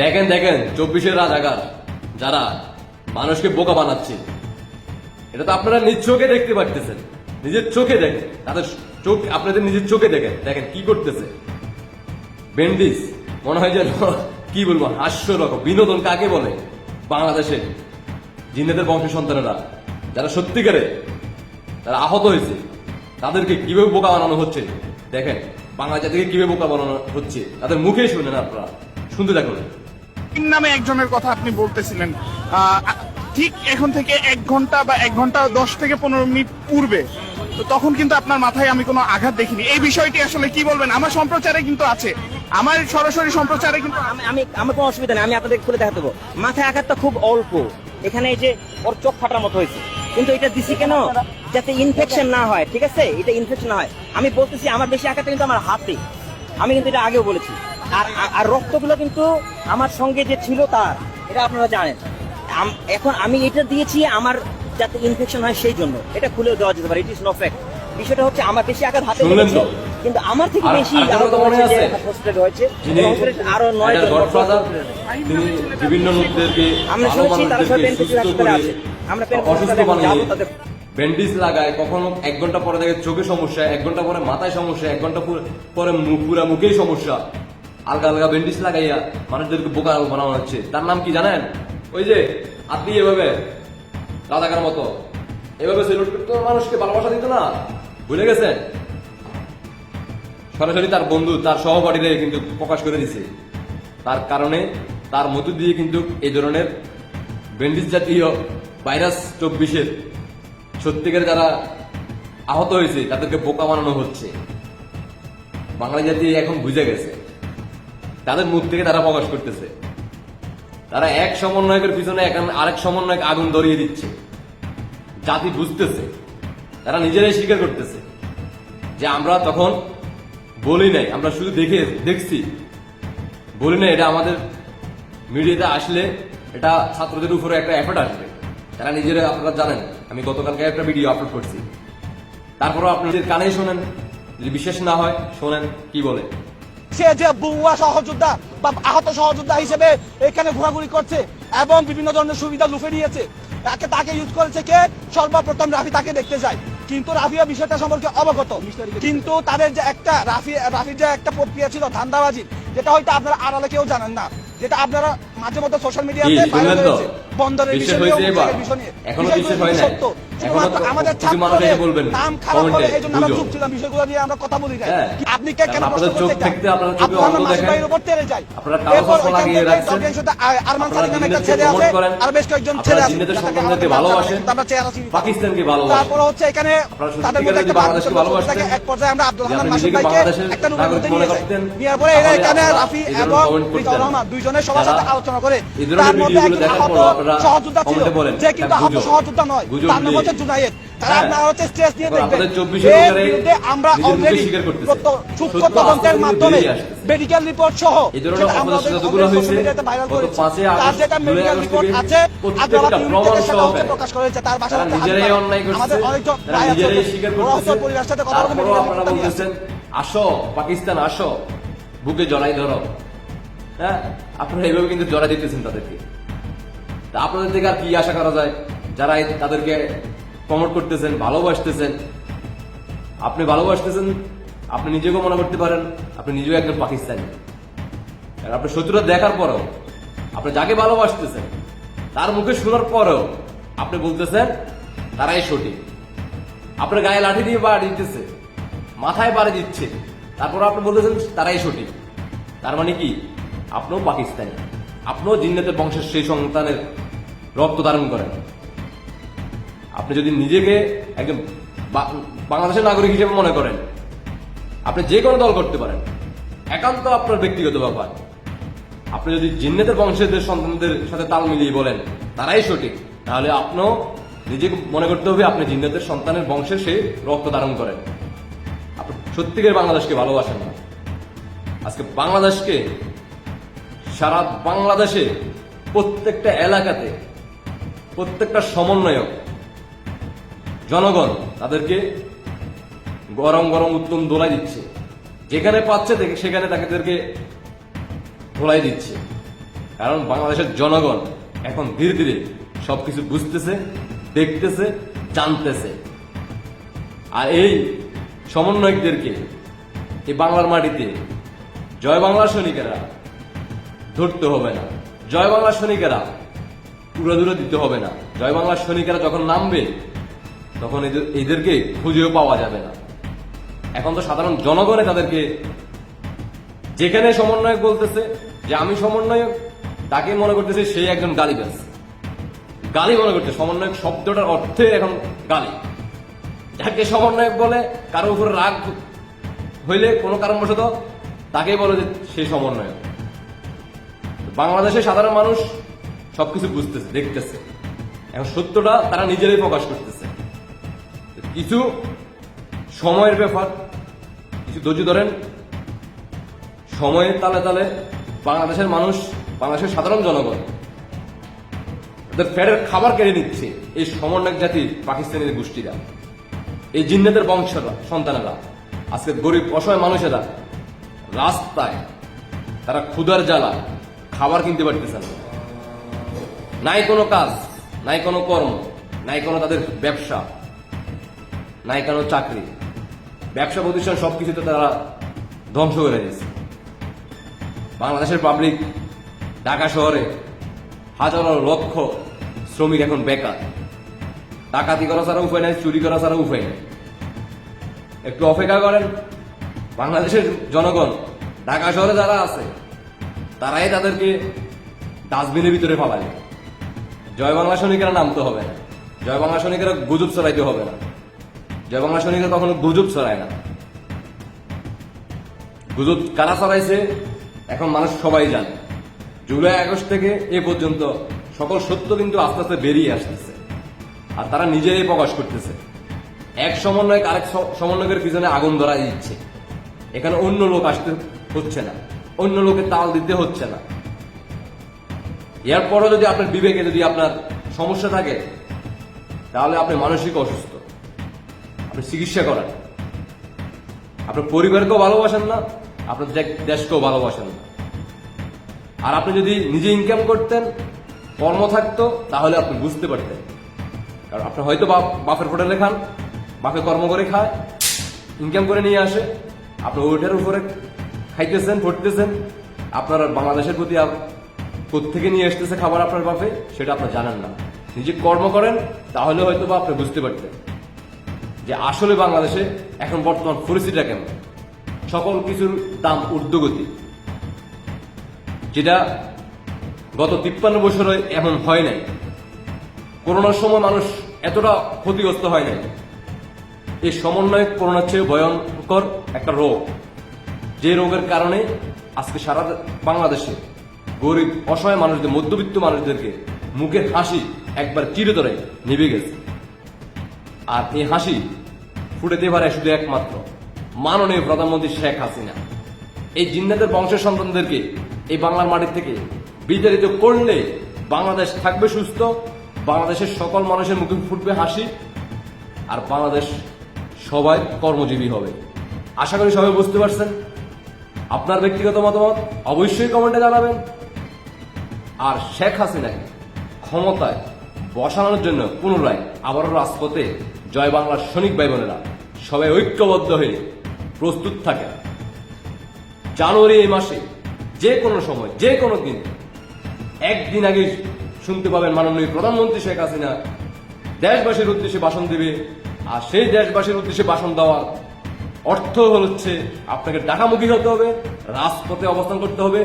দেখেন দেখেন, চব্বিশের রাজাকার যারা মানুষকে বোকা বানাচ্ছে। এটা তো আপনারা নিজ চোখে দেখতে পারতেছেন। নিজের চোখে দেখেন, তাদের চোখ, আপনাদের নিজের চোখে দেখেন। দেখেন কি করতেছে। বেন্ডিস মনে হয় যেন, কি বলব হাস্য রকম বিনোদন কাকে বলে? বাংলাদেশে জিন্নাদের বংশ সন্তানেরা যারা সত্যিকারে তারা আহত হয়েছে, তাদেরকে কীভাবে বোকা বানানো হচ্ছে? দেখেন বাংলা জাতিকে কীভাবে বোকা বানানো হচ্ছে? তাদের মুখেই শুনেন আপনারা। শুনতে তিন নামে একজনের কথা আপনি বলতেছিলেন। ঠিক এখন থেকে এক ঘণ্টা বা এক ঘণ্টা দশ থেকে পনেরো মিনিট পূর্বে তখন কিন্তু আপনার মাথায় আমি কোনো আঘাত দেখিনি। এই বিষয়টি আসলে কি বলবেন? আমার সম্প্রচারে কিন্তু আছে। আমার সরাসরি সম্প্রচারে কিন্তু আমি আমি কোনো অসুবিধা নেই, আমি আপনাদের খুলে দেখাতে দেবো। মাথায় আঘাতটা খুব অল্প। এখানে এই যে ওর চোখ ফাটার মতো হয়েছে। কিন্তু এটা দিছি কেন? যাতে ইনফেকশন না হয়, ঠিক আছে? এটা ইনফেকশন না হয়। আমি বলতেছি, আমার বেশি আঘাতটা কিন্তু আমার হাতে। আমি কিন্তু এটা আগেও বলেছি। আর আর- রক্তগুলো কিন্তু আমার সঙ্গে যে ছিল তার এটা আপনারা জানেন। এখন আমি এটা দিয়েছি আমার যাতে ইনফেকশন হয় সেই জন্য। এটা খুলেও দেওয়া যেতে পারে ইট ইস নো ফ্যাক্ট বিষয়টা হচ্ছে আমার বেশি আঘাত হাতে লেগেছে কিন্তু আমার থেকে বেশি আহত হয়েছে? হসপিটালে হয়েছে আরও নয় বিভিন্ন আমরা শুনেছি তারা সবাই মানুষদেরকে হাসপাতালে আছে। আমরা পেন অসুস্থ হাসপাতালে বানিয়ে যাব তাদের ব্যান্ডেজ লাগায় কখনো এক ঘণ্টা পরে দেখে চোখে সমস্যা এক ঘণ্টা পরে মাথায় সমস্যা এক ঘণ্টা পরে- পরে মুখ পুরা মুখেই সমস্যা। আলগা আলগা ব্যান্ডেজ লাগাইয়া মানুষদেরকে বোকা বানানো হচ্ছে। তার নাম কি জানেন? ওই যে, আপনি এভাবে রাজাকার মতো, এভাবে সেলুট করতো মানুষকে ভালোবাসা দিত না। ভুলে গেছেন? সরাসরি তার বন্ধু, তার সহপাঠীরা কিন্তু প্রকাশ করে দিছে। তার কারণে তার মধ্য দিয়ে কিন্তু এই ধরনের ব্যান্ডিজ জাতীয় ভাইরাস চব্বিশের সত্যিকারে যারা আহত হয়েছে, তাদেরকে বোকা বানানো হচ্ছে। বাঙালি জাতি এখন বুঝে গেছে। তাদের মুখ থেকে তারা প্রকাশ করতেছে। তারা এক সমন্বয়কের পিছনে আরেক সমন্বয়ক আগুন ধরিয়ে দিচ্ছে। জাতি বুঝতেছে। তারা নিজেরাই স্বীকার করতেছে। যে আমরা তখন বলি নাই, আমরা শুধু দেখে দেখছি। বলি নাই, এটা আমাদের মিডিয়াতে আসলে এটা ছাত্রদের উপরে একটা এফর্ট আসবে। তারা নিজেরা আপনারা জানেন, আমি গতকালকে একটা ভিডিও আপলোড করছি। তারপরও আপনাদের কানেই শোনেন, যদি বিশ্বাস না হয়, শোনেন, কি বলে? সে যে বুয়া সহযোদ্ধা বা আহত সহযোদ্ধা হিসেবে এখানে ঘোরাঘুরি করছে এবং বিভিন্ন ধরনের সুবিধা লুফে নিয়েছে, তাকে তাকে ইউজ করেছে কে? সর্বপ্রথম রাফি তাকে দেখতে যায়। কিন্তু রাফিও বিষয়টা সম্পর্কে অবগত। কিন্তু তাদের যে একটা রাফি রাফির যে একটা প্রক্রিয়া ছিল ধান্দাবাজি, যেটা হয়তো আপনারা আড়ালে কেউ জানেন না, যেটা আপনারা মাঝে মধ্যে সোশ্যাল মিডিয়াতে শুনলেন তো? বন্দরের বিষয় নিয়ে, হয়েছে এবার? উদ্বেগের বিষয় নিয়ে। এখনও হয় তো আমাদের ছাত্রদের বলবেন, নাম খারাপ আমরা চুপ ছিলাম বিষয়গুলো নিয়ে আমরা কথা বলি হ্যাঁ। আপনি কে কেন আপনাদের চোখ থাকতে আপনারা চোখে আব্দুল অন্ধ দেখেন। উপর যায়। আপনারা লাগিয়ে রাখছেন। আরমান নামে একটা ছেলে আছে, আর বেশ কয়েকজন ছেলে আছে, জিন্নাতের সন্তানদেরকে ভালোবাসেন। আমরা চেহারা চিনি। পাকিস্তানকে ভালোবাসেন। তারপরে হচ্ছে এখানে তাদের মধ্যে একটা বাংলাদেশকে থাকে। এক পর্যায়ে আমরা আব্দুল আপনি মাসুদ ভাইকে একটা নিয়ে। পরে এখানে রাফি এবং রিজাউর রহমান দুইজনের সবার সাথে যারা আলোচনা করে তার মধ্যে একজন আহত সহযোদ্ধা ছিল যে কিন্তু আহত সহযোদ্ধা নয় তার নাম হচ্ছে জুনায়েদ। তারা হ্যাঁ। আপনারা হচ্ছে দিয়ে দেখবেন। এর বিরুদ্ধে আমরা অলরেডি সূক্ষ্ম তদন্তের মাধ্যমে মেডিকেল রিপোর্ট সহ এই ধরনের যেটা আমরা অপরাধ ওদের- যতগুলো ওদের হয়েছে, social media তে viral গত করেছি। 5 তার যেটা মেডিকেল রিপোর্ট আছে আগ্রাবাদ ইউনিট সেটা হচ্ছে সহকারে। প্রকাশ করেছে তার বাসা আমাদের অনেকজন ভাই আছে, পরিবারের সাথে কথা আসো পাকিস্তান আসো বুকে জড়াই ধরো। হ্যাঁ? আপনারা এইভাবে কিন্তু জড়াই দিতেছেন তাদেরকে। তা আপনাদের থেকে আর কি আশা করা যায়? যারা তাদেরকে প্রমোট করতেছেন, ভালোবাসতেছেন, আপনি ভালোবাসতেছেন, আপনি নিজেকেও মনে করতে পারেন, আপনি নিজেও একজন পাকিস্তানি। আর আপনি শত্রুতা দেখার পরেও, আপনি যাকে ভালোবাসতেছেন, তার মুখে শোনার পরেও আপনি বলতেছেন, তারাই সঠিক। আপনার গায়ে লাঠি দিয়ে বাড়ি দিতেছে, মাথায় বাড়ি দিচ্ছে, তারপর আপনি বলতেছেন, তারাই সঠিক। তার মানে কি? আপনিও পাকিস্তানি। আপনিও জিন্নাতের বংশের সেই সন্তানের রক্ত ধারণ করেন। আপনি যদি নিজেকে একজন বাংলাদেশের নাগরিক হিসেবে মনে করেন, আপনি যে কোনো দল করতে পারেন, একান্ত আপনার ব্যক্তিগত ব্যাপার। আপনি যদি জিন্নেতের বংশের সন্তানদের সাথে তাল মিলিয়ে বলেন, তারাই সঠিক। তাহলে আপনিও নিজেকে মনে করতে হবে আপনি জিন্নেতের সন্তানের বংশে সে রক্ত ধারণ করেন। আপনি সত্যিকার বাংলাদেশকে ভালোবাসেন না। আজকে বাংলাদেশকে সারা বাংলাদেশে প্রত্যেকটা এলাকাতে, প্রত্যেকটা সমন্বয়ক, জনগণ তাদেরকে গরম গরম উত্তম দোলাই দিচ্ছে। যেখানে পাচ্ছে সেখানে তাদেরকে ধোলাই দিচ্ছে। কারণ বাংলাদেশের জনগণ এখন ধীরে ধীরে সবকিছু বুঝতেছে, দেখতেছে, জানতেছে। আর এই সমন্বয়কদেরকে, এই বাংলার মাটিতে জয় বাংলা সৈনিকেরা ধরতে হবে না। জয় বাংলা সৈনিকেরা উড়াদুড়ে দিতে হবে না। জয় বাংলা সৈনিকেরা যখন নামবে, তখন এদের- এদেরকে খুঁজেও পাওয়া যাবে না। এখন তো সাধারণ জনগণে তাদেরকে, যেখানে সমন্বয়ক বলতেছে যে আমি সমন্বয়ক, তাকে মনে করতেছে সেই একজন গালিবাজ গালি মনে করছে সমন্বয়ক শব্দটার অর্থে এখন গালি। যাকে সমন্বয়ক বলে, কারও উপরে রাগ হইলে কোনো কারণবশত তাকেই বলে যে সেই সমন্বয়ক। বাংলাদেশের সাধারণ মানুষ সবকিছু বুঝতেছে, দেখতেছে। এখন সত্যটা তারা নিজেরাই প্রকাশ করতেছে। কিছু সময়ের ব্যাপার, কিছু ধৈর্য ধরেন, সময়ের তালে তালে বাংলাদেশের মানুষ, বাংলাদেশের সাধারণ জনগণ ওদের ফেরের খাবার কেড়ে নিচ্ছে এই সমন্বয়ক জাতি পাকিস্তানের গোষ্ঠীরা। এই জিন্নাতের বংশরা সন্তানেরা আজকে গরিব, অসহায় মানুষেরা রাস্তায় তারা ক্ষুধার জ্বালা খাবার কিনতে পারতেছে না নাই কোনো কাজ, নাই কোনো কর্ম, নাই কোনো তাদের ব্যবসা, নাই কোনো চাকরি। ব্যবসা প্রতিষ্ঠান সবকিছুতে তারা ধ্বংস করে গেছে বাংলাদেশের পাবলিক ঢাকা শহরে হাজারো লক্ষ শ্রমিক এখন বেকার। ডাকাতি করা ছাড়া উপায় নাই, চুরি করা ছাড়া উপায় নেই। একটু অপেক্ষা করেন, বাংলাদেশের জনগণ, ঢাকা শহরে যারা আছে তারাই তাদেরকে ডাস্টবিনের ভিতরে ফালাবে জয় বাংলা সৈনিকেরা নামতে হবে না। জয় বাংলা সৈনিকেরা গুজব ছড়াইতে হবে না। জয় বাংলা সৈনিকেরা কখনো গুজব ছড়ায় না। গুজব কারা ছড়াইছে, এখন মানুষ সবাই জানে। জুলাই আগস্ট থেকে এ পর্যন্ত সকল সত্য কিন্তু আস্তে আস্তে বেরিয়ে আসতেছে। আর তারা নিজেরাই প্রকাশ করতেছে। এক সমন্বয়ক আরেক সমন্বয়কের পিছনে আগুন ধরা দিচ্ছে। এখানে অন্য লোক আসতে হচ্ছে না। অন্য লোকে তাল দিতে হচ্ছে না। এরপরও যদি আপনার বিবেকে যদি আপনার সমস্যা থাকে, তাহলে আপনি মানসিক অসুস্থ। আপনি চিকিৎসা করেন। আপনার পরিবারকেও ভালোবাসেন না, আপনার দেশকেও ভালোবাসেন না। আর আপনি যদি নিজে ইনকাম করতেন, কর্ম থাকতো, তাহলে আপনি বুঝতে পারতেন। কারণ আপনি হয়তো বাপ বাপের হোটেলে খান বাপে কর্ম করে খায় ইনকাম করে নিয়ে আসে, আপনি ওইটার উপরে খাইতেছেন ফুটতেছেন আপনার বাংলাদেশের প্রতি কোত্থেকে নিয়ে আসতেছে খাবার আপনার বাপে, সেটা আপনার জানেন না। নিজে কর্ম করেন, তাহলে হয়তো বা আপনি বুঝতে পারতেন যে আসলে বাংলাদেশে এখন বর্তমান পরিস্থিতিটা কেমন। সকল কিছুর দাম ঊর্ধ্বগতি, যেটা গত তিপ্পান্ন বছরে এমন হয় নাই। করোনার সময় মানুষ এতটা ক্ষতিগ্রস্ত হয় নাই। এই সমন্বয় করোনার চেয়ে ভয়ঙ্কর একটা রোগ। যে রোগের কারণে আজকে সারা বাংলাদেশে গরিব, অসহায় মানুষদের, মধ্যবিত্ত মানুষদেরকে মুখের হাসি একবার চিরতরে নিভে গেছে। আর এই হাসি ফুটেতে পারে শুধু একমাত্র মাননীয় প্রধানমন্ত্রী শেখ হাসিনা। এই জিন্নাতের বংশের সন্তানদেরকে এই বাংলার মাটির থেকে বিতাড়িত করলে বাংলাদেশ থাকবে সুস্থ, বাংলাদেশের সকল মানুষের মুখে ফুটবে হাসি, আর বাংলাদেশ সবাই কর্মজীবী হবে। আশা করি সবাই বুঝতে পারছেন। আপনার ব্যক্তিগত মতামত অবশ্যই কমেন্টে জানাবেন। আর শেখ হাসিনাকে ক্ষমতায় বসানোর জন্য পুনরায় আবারও রাজপথে জয় বাংলার সৈনিক ভাই বোনেরা সবাই ঐক্যবদ্ধ হয়ে প্রস্তুত থাকে জানুয়ারি এই মাসে যে কোনো সময়, যে কোনো দিন, একদিন আগে শুনতে পাবেন মাননীয় প্রধানমন্ত্রী শেখ হাসিনা দেশবাসীর উদ্দেশ্যে ভাষণ দেবে। আর সেই দেশবাসীর উদ্দেশ্যে ভাষণ দেওয়ার অর্থ হচ্ছে আপনাকে টাকামুখী হতে হবে রাজপথে অবস্থান করতে হবে।